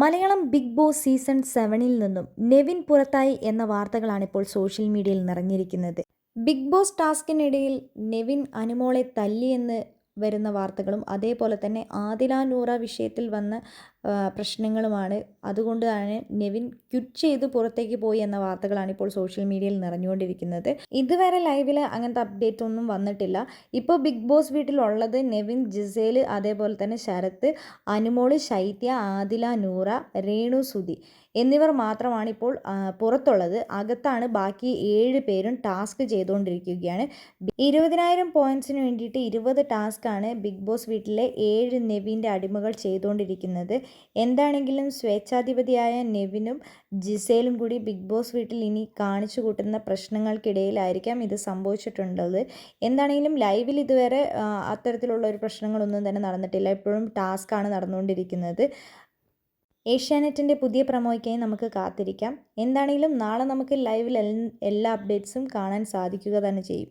Malayalam big boss season സെവനിൽ നിന്നും നെവിൻ പുറത്തായി എന്ന വാർത്തകളാണ് ഇപ്പോൾ സോഷ്യൽ മീഡിയയിൽ നിറഞ്ഞിരിക്കുന്നത്. ബിഗ് ബോസ് ടാസ്കിനിടയിൽ നെവിൻ അനുമോളെ തല്ലിയെന്ന് വരുന്ന വാർത്തകളും അതേപോലെ തന്നെ ആദില നൂറ വിഷയത്തിൽ വന്ന പ്രശ്നങ്ങളുമാണ്. അതുകൊണ്ട് തന്നെ നെവിൻ ക്വിറ്റ് ചെയ്ത് പുറത്തേക്ക് പോയി എന്ന വാർത്തകളാണ് ഇപ്പോൾ സോഷ്യൽ മീഡിയയിൽ നിറഞ്ഞുകൊണ്ടിരിക്കുന്നത്. ഇതുവരെ ലൈവിൽ അങ്ങനത്തെ അപ്ഡേറ്റ് ഒന്നും വന്നിട്ടില്ല. ഇപ്പോൾ ബിഗ് ബോസ് വീട്ടിലുള്ളത് നെവിൻ ജിസേൽ അതേപോലെ തന്നെ ശരത്ത് അനുമോൾ ശൈത്യ ആദില നൂറ രേണു സുധി എന്നിവർ മാത്രമാണ് ഇപ്പോൾ പുറത്തുള്ളത്. അകത്താണ് ബാക്കി ഏഴ് പേരും ടാസ്ക് ചെയ്തുകൊണ്ടിരിക്കുകയാണ്. ഇരുപതിനായിരം പോയിന്റ്സിന് വേണ്ടിയിട്ട് ഇരുപത് ആണ് ബിഗ് ബോസ് വീട്ടിലെ ഏഴ് നെവിന്റെ അടിമകൾ ചെയ്തുകൊണ്ടിരിക്കുന്നത്. എന്താണെങ്കിലും സ്വേച്ഛാധിപതിയായ നെവിനും ജിസേലും കൂടി ബിഗ് ബോസ് വീട്ടിൽ ഇനി കാണിച്ചു കൂട്ടുന്ന പ്രശ്നങ്ങൾക്കിടയിലായിരിക്കാം ഇത് സംഭവിച്ചിട്ടുള്ളത്. എന്താണെങ്കിലും ലൈവിൽ ഇതുവരെ അത്തരത്തിലുള്ള ഒരു പ്രശ്നങ്ങളൊന്നും തന്നെ നടന്നിട്ടില്ല. ഇപ്പോഴും ടാസ്ക്കാണ് നടന്നുകൊണ്ടിരിക്കുന്നത്. ഏഷ്യാനെറ്റിന്റെ പുതിയ പ്രമോയ്ക്കായി നമുക്ക് കാത്തിരിക്കാം. എന്താണെങ്കിലും നാളെ നമുക്ക് ലൈവിൽ എല്ലാ അപ്ഡേറ്റ്സും കാണാൻ സാധിക്കുക തന്നെ ചെയ്യും.